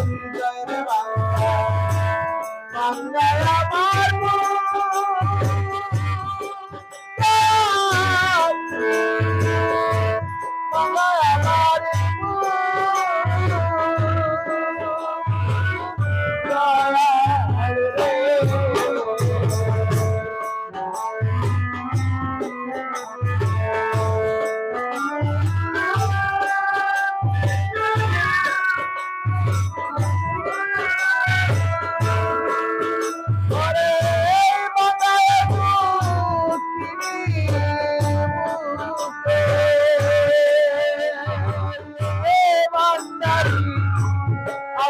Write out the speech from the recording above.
বাংলায় রে বাংলা বাংলায়